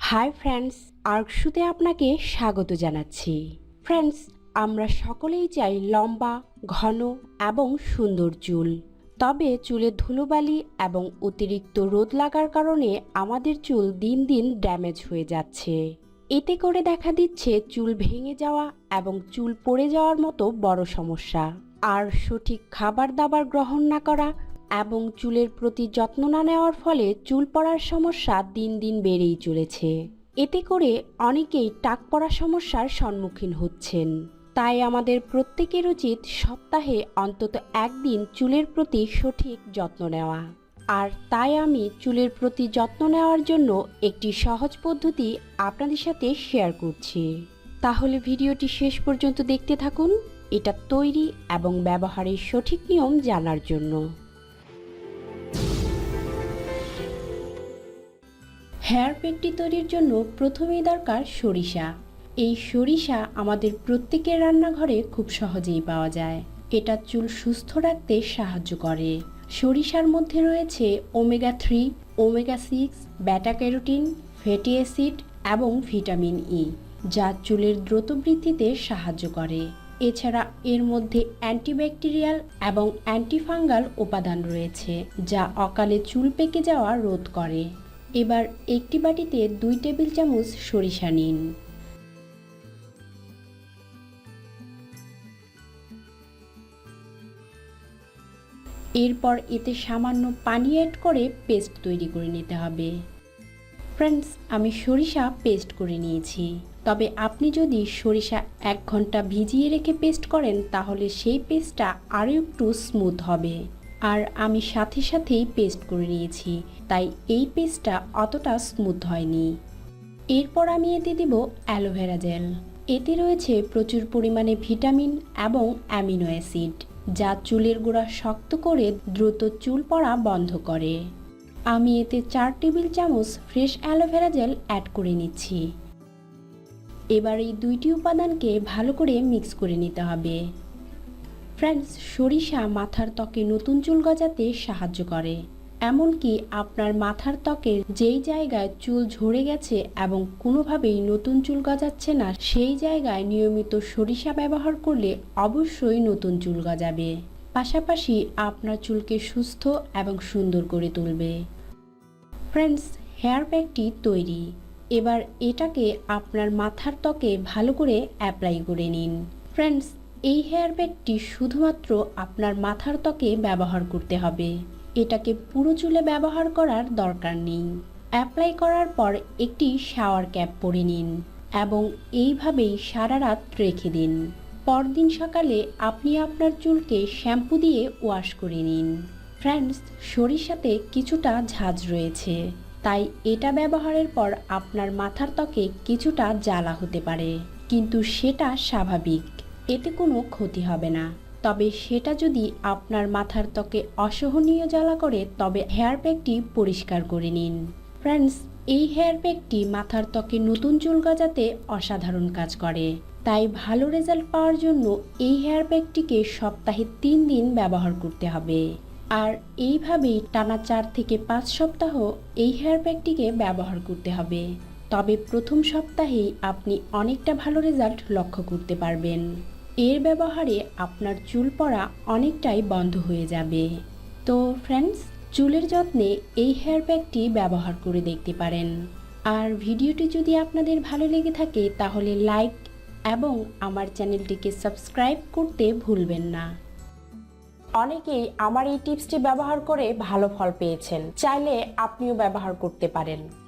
Hi friends আর্কশুতে আপনাকে স্বাগত জানাচ্ছি। ফ্রেন্ডস আমরা সকলেই চাই লম্বা, ঘন এবং সুন্দর চুল। তবে চুলে ধুলোবালি এবং অতিরিক্ত রোদ লাগার কারণে আমাদের চুল দিন দিন ড্যামেজ হয়ে যাচ্ছে। এতে করে দেখা দিচ্ছে চুল ভেঙে যাওয়া এবং চুল পড়ে যাওয়ার মতো বড় সমস্যা। আর সঠিক খাবার দাবার গ্রহণ না করা এবং চুলের প্রতি যত্ন না নেওয়ার ফলে চুল পড়ার সমস্যা দিন দিন বেড়েই চলেছে। এতে করে অনেকেই টাক পড়া সমস্যার সম্মুখীন হচ্ছেন। তাই আমাদের প্রত্যেকের উচিত সপ্তাহে অন্তত একদিন চুলের প্রতি সঠিক যত্ন নেওয়া। আর তাই আমি চুলের প্রতি যত্ন নেওয়ার জন্য একটি সহজ পদ্ধতি আপনাদের সাথে শেয়ার করছি। তাহলে ভিডিওটি শেষ পর্যন্ত দেখতে থাকুন। এটা তৈরি এবং ব্যবহারের সঠিক নিয়ম জানার জন্য। হেয়ার প্যাকটি তৈরির জন্য প্রথমেই দরকার সরিষা। এই সরিষা আমাদের প্রত্যেকের রান্নাঘরে খুব সহজেই পাওয়া যায়। এটা চুল সুস্থ রাখতে সাহায্য করে। সরিষার মধ্যে রয়েছে omega three, omega six beta carotene fatty acid এবং ভিটামিন ই, যা চুলের দ্রুত বৃদ্ধিতে সাহায্য করে। এছাড়া এর মধ্যে অ্যান্টিব্যাকটেরিয়াল এবং অ্যান্টিফাঙ্গাল উপাদান রয়েছে, যা অকালে চুল পেকে যাওয়া রোধ করে। এবার একটি বাটিতে দুই টেবিল চামচ সরিষা নিন। এরপর এতে সামান্য পানি অ্যাড করে পেস্ট তৈরি করে নিতে হবে। ফ্রেন্ডস আমি সরিষা পেস্ট করে নিয়েছি। তবে আপনি যদি সরিষা এক ঘণ্টা ভিজিয়ে রেখে পেস্ট করেন, তাহলে সেই পেস্টটা আরও একটু স্মুথ হবে। আর আমি সাথে সাথেই পেস্ট করে নিয়েছি, তাই এই পেস্টটা অতটা স্মুথ হয়নি। এরপর আমি এতে দিব অ্যালোভেরা জেল এতে রয়েছে প্রচুর পরিমাণে ভিটামিন এবং অ্যামিনো অ্যাসিড যা চুলের গোড়া শক্ত করে দ্রুত চুল পড়া বন্ধ করে। আমি এতে চার টেবিল চামচ ফ্রেশ অ্যালোভেরা জেল অ্যাড করে নিচ্ছি। এবার এই দুইটি উপাদানকে ভালো করে মিক্স করে নিতে হবে। ফ্রেন্ডস, সরিষা মাথার ত্বকে নতুন চুল গজাতে সাহায্য করে। এমনকি আপনার মাথার ত্বকের যেই জায়গায় চুল ঝরে গেছে এবং কোনোভাবেই নতুন চুল গজাচ্ছে না, সেই জায়গায় নিয়মিত সরিষা ব্যবহার করলে অবশ্যই নতুন চুল গজাবে। পাশাপাশি আপনার চুলকে সুস্থ এবং সুন্দর করে তুলবে। ফ্রেন্ডস, হেয়ার প্যাকটি তৈরি। এবার এটাকে আপনার মাথার ত্বকে ভালো করে অ্যাপ্লাই করে নিন। ফ্রেন্ডস এই হেয়ার প্যাকটি শুধুমাত্র আপনার মাথার ত্বকে ব্যবহার করতে হবে। এটাকে পুরো চুলে ব্যবহার করার দরকার নেই। অ্যাপ্লাই করার পর একটি শাওয়ার ক্যাপ পরে নিন এবং এইভাবেই সারা রাত রেখে দিন। পরদিন সকালে আপনি আপনার চুলকে শ্যাম্পু দিয়ে ওয়াশ করে নিন। ফ্রেন্ডস সরিষাতে কিছুটা ঝাঁজ রয়েছে, তাই এটা ব্যবহারের পর আপনার মাথার ত্বকে কিছুটা জ্বালা হতে পারে, কিন্তু সেটা স্বাভাবিক। এতে কোনো ক্ষতি হবে না। তবে সেটা যদি আপনার মাথার ত্বকে অসহনীয় জ্বালা করে, তবে হেয়ার প্যাকটি পরিষ্কার করে নিন। ফ্রেন্ডস, এই হেয়ার প্যাকটি মাথার ত্বকে নতুন চুল গজাতে অসাধারণ কাজ করে। তাই ভালো রেজাল্ট পাওয়ার জন্য এই হেয়ার প্যাকটিকে সপ্তাহে তিন দিন ব্যবহার করতে হবে। আর এইভাবেই টানা চার থেকে পাঁচ সপ্তাহ এই হেয়ার প্যাকটিকে ব্যবহার করতে হবে। তবে প্রথম সপ্তাহেই আপনি অনেকটা ভালো রেজাল্ট লক্ষ্য করতে পারবেন। এর ব্যবহারে আপনার চুল পড়া অনেকটাই বন্ধ হয়ে যাবে। তো ফ্রেন্ডস চুলের যত্নে এই হেয়ার প্যাকটি ব্যবহার করে দেখতে পারেন। আর ভিডিওটি যদি আপনাদের ভালো লেগে থাকে, তাহলে লাইক এবং আমার চ্যানেলটিকে সাবস্ক্রাইব করতে ভুলবেন না। অনেকেই আমার এই টিপসটি ব্যবহার করে ভালো ফল পেয়েছেন। চাইলে আপনিও ব্যবহার করতে পারেন।